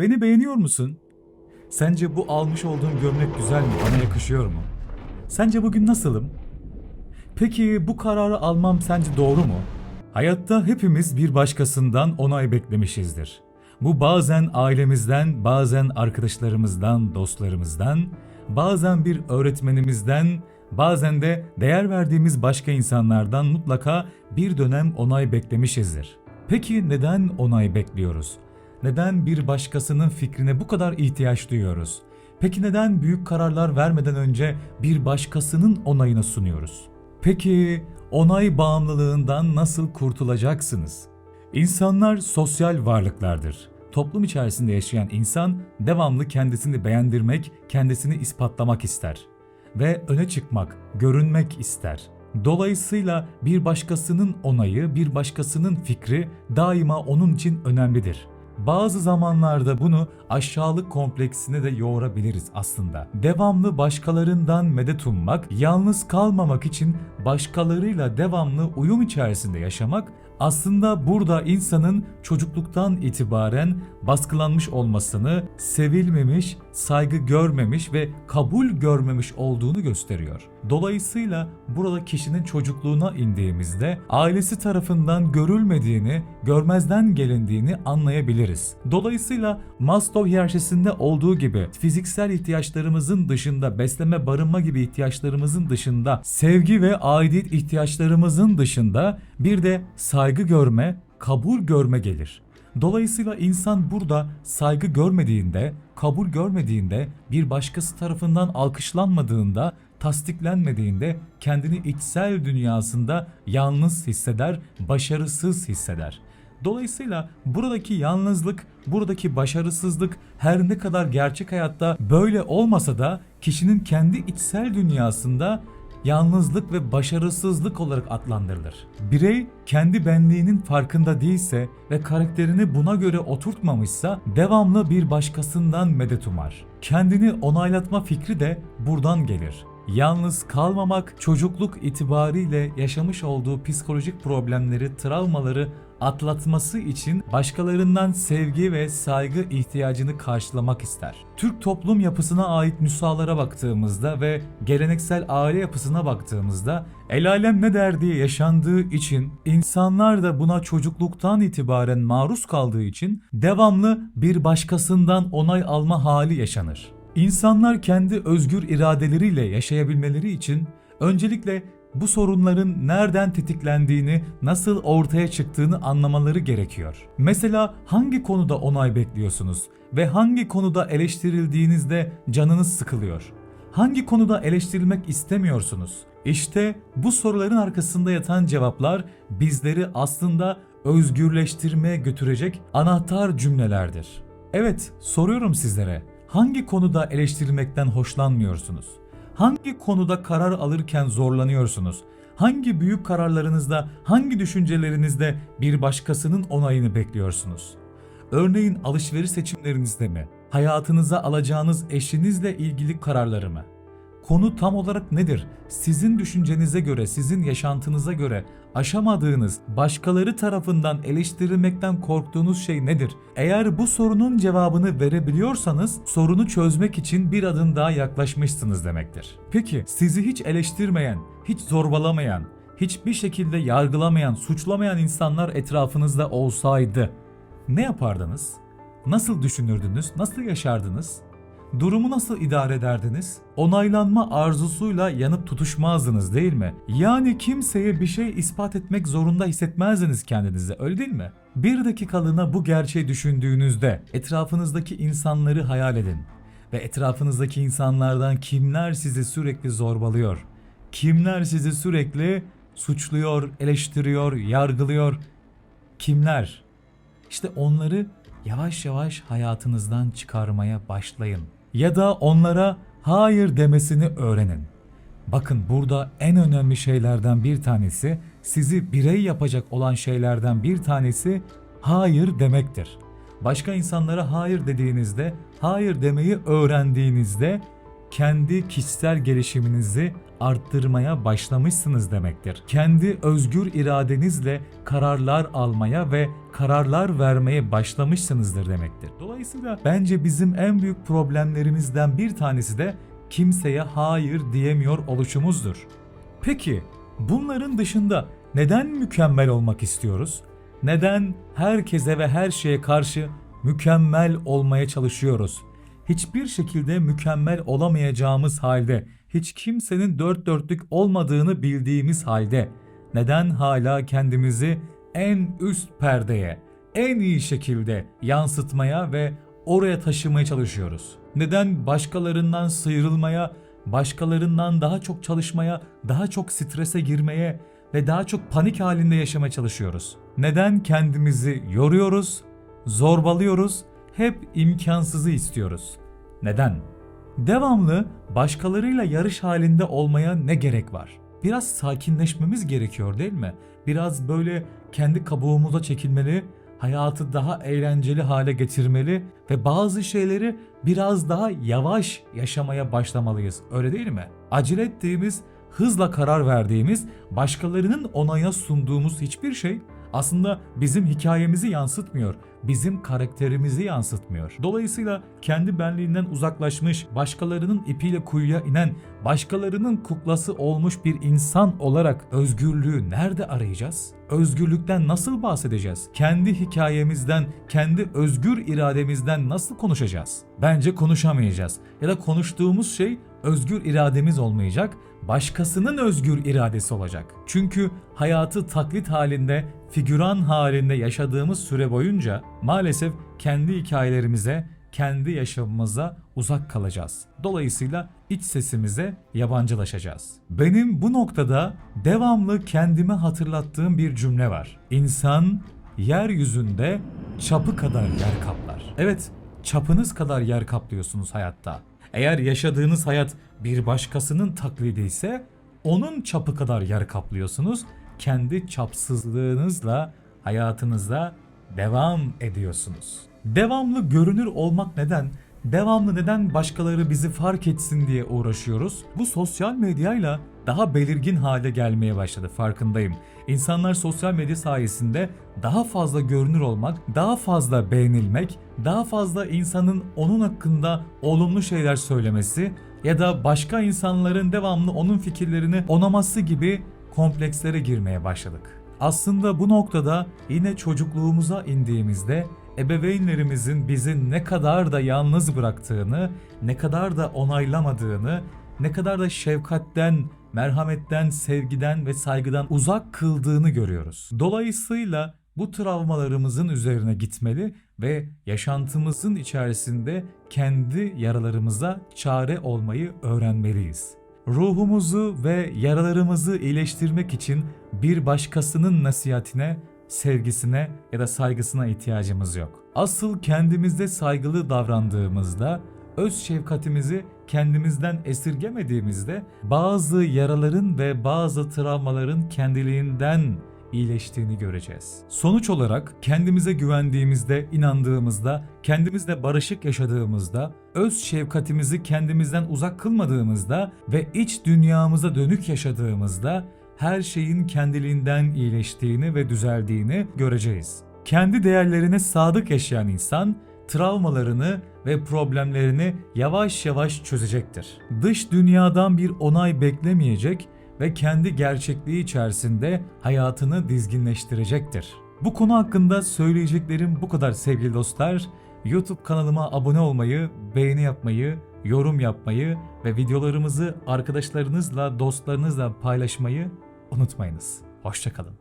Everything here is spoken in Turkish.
Beni beğeniyor musun? Sence bu almış olduğum gömlek güzel mi? Bana yakışıyor mu? Sence bugün nasılım? Peki bu kararı almam sence doğru mu? Hayatta hepimiz bir başkasından onay beklemişizdir. Bu bazen ailemizden, bazen arkadaşlarımızdan, dostlarımızdan, bazen bir öğretmenimizden, bazen de değer verdiğimiz başka insanlardan mutlaka bir dönem onay beklemişizdir. Peki neden onay bekliyoruz? Neden bir başkasının fikrine bu kadar ihtiyaç duyuyoruz? Peki neden büyük kararlar vermeden önce bir başkasının onayını sunuyoruz? Peki onay bağımlılığından nasıl kurtulacaksınız? İnsanlar sosyal varlıklardır. Toplum içerisinde yaşayan insan devamlı kendisini beğendirmek, kendisini ispatlamak ister ve öne çıkmak, görünmek ister. Dolayısıyla bir başkasının onayı, bir başkasının fikri daima onun için önemlidir. Bazı zamanlarda bunu aşağılık kompleksine de yoğurabiliriz aslında. Devamlı başkalarından medet ummak, yalnız kalmamak için başkalarıyla devamlı uyum içerisinde yaşamak aslında burada insanın çocukluktan itibaren baskılanmış olmasını, sevilmemiş, saygı görmemiş ve kabul görmemiş olduğunu gösteriyor. Dolayısıyla burada kişinin çocukluğuna indiğimizde ailesi tarafından görülmediğini, görmezden gelindiğini anlayabiliriz. Dolayısıyla Maslow hiyerarşisinde olduğu gibi fiziksel ihtiyaçlarımızın dışında besleme, barınma gibi ihtiyaçlarımızın dışında sevgi ve aidiyet ihtiyaçlarımızın dışında bir de saygı görme, kabul görme gelir. Dolayısıyla insan burada saygı görmediğinde, kabul görmediğinde, bir başkası tarafından alkışlanmadığında, tasdiklenmediğinde kendini içsel dünyasında yalnız hisseder, başarısız hisseder. Dolayısıyla buradaki yalnızlık, buradaki başarısızlık her ne kadar gerçek hayatta böyle olmasa da kişinin kendi içsel dünyasında yalnızlık ve başarısızlık olarak adlandırılır. Birey kendi benliğinin farkında değilse ve karakterini buna göre oturtmamışsa devamlı bir başkasından medet umar. Kendini onaylatma fikri de buradan gelir. Yalnız kalmamak çocukluk itibariyle yaşamış olduğu psikolojik problemleri, travmaları atlatması için başkalarından sevgi ve saygı ihtiyacını karşılamak ister. Türk toplum yapısına ait nüshalara baktığımızda ve geleneksel aile yapısına baktığımızda el alem ne der diye yaşandığı için insanlar da buna çocukluktan itibaren maruz kaldığı için devamlı bir başkasından onay alma hali yaşanır. İnsanlar kendi özgür iradeleriyle yaşayabilmeleri için öncelikle bu sorunların nereden tetiklendiğini, nasıl ortaya çıktığını anlamaları gerekiyor. Mesela hangi konuda onay bekliyorsunuz ve hangi konuda eleştirildiğinizde canınız sıkılıyor? Hangi konuda eleştirilmek istemiyorsunuz? İşte bu soruların arkasında yatan cevaplar bizleri aslında özgürleştirmeye götürecek anahtar cümlelerdir. Evet, soruyorum sizlere. Hangi konuda eleştirilmekten hoşlanmıyorsunuz? Hangi konuda karar alırken zorlanıyorsunuz? Hangi büyük kararlarınızda, hangi düşüncelerinizde bir başkasının onayını bekliyorsunuz? Örneğin alışveriş seçimlerinizde mi? Hayatınıza alacağınız eşinizle ilgili kararları mı? Konu tam olarak nedir? Sizin düşüncenize göre, sizin yaşantınıza göre aşamadığınız, başkaları tarafından eleştirilmekten korktuğunuz şey nedir? Eğer bu sorunun cevabını verebiliyorsanız sorunu çözmek için bir adım daha yaklaşmışsınız demektir. Peki sizi hiç eleştirmeyen, hiç zorbalamayan, hiçbir şekilde yargılamayan, suçlamayan insanlar etrafınızda olsaydı ne yapardınız? Nasıl düşünürdünüz? Nasıl yaşardınız? Durumu nasıl idare ederdiniz? Onaylanma arzusuyla yanıp tutuşmazdınız değil mi? Yani kimseye bir şey ispat etmek zorunda hissetmezdiniz kendinizi öyle değil mi? Bir dakikalığına bu gerçeği düşündüğünüzde etrafınızdaki insanları hayal edin. Ve etrafınızdaki insanlardan kimler sizi sürekli zorbalıyor? Kimler sizi sürekli suçluyor, eleştiriyor, yargılıyor? Kimler? İşte onları yavaş yavaş hayatınızdan çıkarmaya başlayın. Ya da onlara hayır demesini öğrenin. Bakın burada en önemli şeylerden bir tanesi, sizi birey yapacak olan şeylerden bir tanesi hayır demektir. Başka insanlara hayır dediğinizde, hayır demeyi öğrendiğinizde kendi kişisel gelişiminizi arttırmaya başlamışsınız demektir. Kendi özgür iradenizle kararlar almaya ve kararlar vermeye başlamışsınızdır demektir. Dolayısıyla bence bizim en büyük problemlerimizden bir tanesi de kimseye hayır diyemiyor oluşumuzdur. Peki bunların dışında neden mükemmel olmak istiyoruz? Neden herkese ve her şeye karşı mükemmel olmaya çalışıyoruz? Hiçbir şekilde mükemmel olamayacağımız halde, hiç kimsenin dört dörtlük olmadığını bildiğimiz halde neden hala kendimizi en üst perdeye, en iyi şekilde yansıtmaya ve oraya taşımaya çalışıyoruz? Neden başkalarından sıyrılmaya, başkalarından daha çok çalışmaya, daha çok strese girmeye ve daha çok panik halinde yaşamaya çalışıyoruz? Neden kendimizi yoruyoruz, zorbalıyoruz, hep imkansızı istiyoruz? Neden? Devamlı başkalarıyla yarış halinde olmaya ne gerek var? Biraz sakinleşmemiz gerekiyor değil mi? Biraz böyle kendi kabuğumuza çekilmeli, hayatı daha eğlenceli hale getirmeli ve bazı şeyleri biraz daha yavaş yaşamaya başlamalıyız. Öyle değil mi? Acele ettiğimiz, hızla karar verdiğimiz, başkalarının onaya sunduğumuz hiçbir şey aslında bizim hikayemizi yansıtmıyor, bizim karakterimizi yansıtmıyor. Dolayısıyla kendi benliğinden uzaklaşmış, başkalarının ipiyle kuyuya inen, başkalarının kuklası olmuş bir insan olarak özgürlüğü nerede arayacağız? Özgürlükten nasıl bahsedeceğiz? Kendi hikayemizden, kendi özgür irademizden nasıl konuşacağız? Bence konuşamayacağız. Ya da konuştuğumuz şey özgür irademiz olmayacak, başkasının özgür iradesi olacak. Çünkü hayatı taklit halinde, figüran halinde yaşadığımız süre boyunca maalesef kendi hikayelerimize, kendi yaşamımıza uzak kalacağız. Dolayısıyla iç sesimize yabancılaşacağız. Benim bu noktada devamlı kendime hatırlattığım bir cümle var. İnsan yeryüzünde çapı kadar yer kaplar. Evet, çapınız kadar yer kaplıyorsunuz hayatta. Eğer yaşadığınız hayat bir başkasının taklidi ise onun çapı kadar yer kaplıyorsunuz. Kendi çapsızlığınızla hayatınıza devam ediyorsunuz. Devamlı görünür olmak neden? Devamlı neden başkaları bizi fark etsin diye uğraşıyoruz? Bu sosyal medyayla daha belirgin hale gelmeye başladı farkındayım. İnsanlar sosyal medya sayesinde daha fazla görünür olmak, daha fazla beğenilmek, daha fazla insanın onun hakkında olumlu şeyler söylemesi ya da başka insanların devamlı onun fikirlerini onaması gibi komplekslere girmeye başladık. Aslında bu noktada yine çocukluğumuza indiğimizde ebeveynlerimizin bizi ne kadar da yalnız bıraktığını, ne kadar da onaylamadığını, ne kadar da şefkatten, merhametten, sevgiden ve saygıdan uzak kıldığını görüyoruz. Dolayısıyla bu travmalarımızın üzerine gitmeli ve yaşantımızın içerisinde kendi yaralarımıza çare olmayı öğrenmeliyiz. Ruhumuzu ve yaralarımızı iyileştirmek için bir başkasının nasihatine, sevgisine ya da saygısına ihtiyacımız yok. Asıl kendimizde saygılı davrandığımızda, öz şefkatimizi kendimizden esirgemediğimizde bazı yaraların ve bazı travmaların kendiliğinden iyileştiğini göreceğiz. Sonuç olarak kendimize güvendiğimizde, inandığımızda, kendimizle barışık yaşadığımızda, öz şefkatimizi kendimizden uzak kılmadığımızda ve iç dünyamıza dönük yaşadığımızda her şeyin kendiliğinden iyileştiğini ve düzeldiğini göreceğiz. Kendi değerlerine sadık yaşayan insan travmalarını ve problemlerini yavaş yavaş çözecektir. Dış dünyadan bir onay beklemeyecek ve kendi gerçekliği içerisinde hayatını dizginleştirecektir. Bu konu hakkında söyleyeceklerim bu kadar sevgili dostlar. YouTube kanalıma abone olmayı, beğeni yapmayı, yorum yapmayı ve videolarımızı arkadaşlarınızla, dostlarınızla paylaşmayı unutmayınız. Hoşçakalın.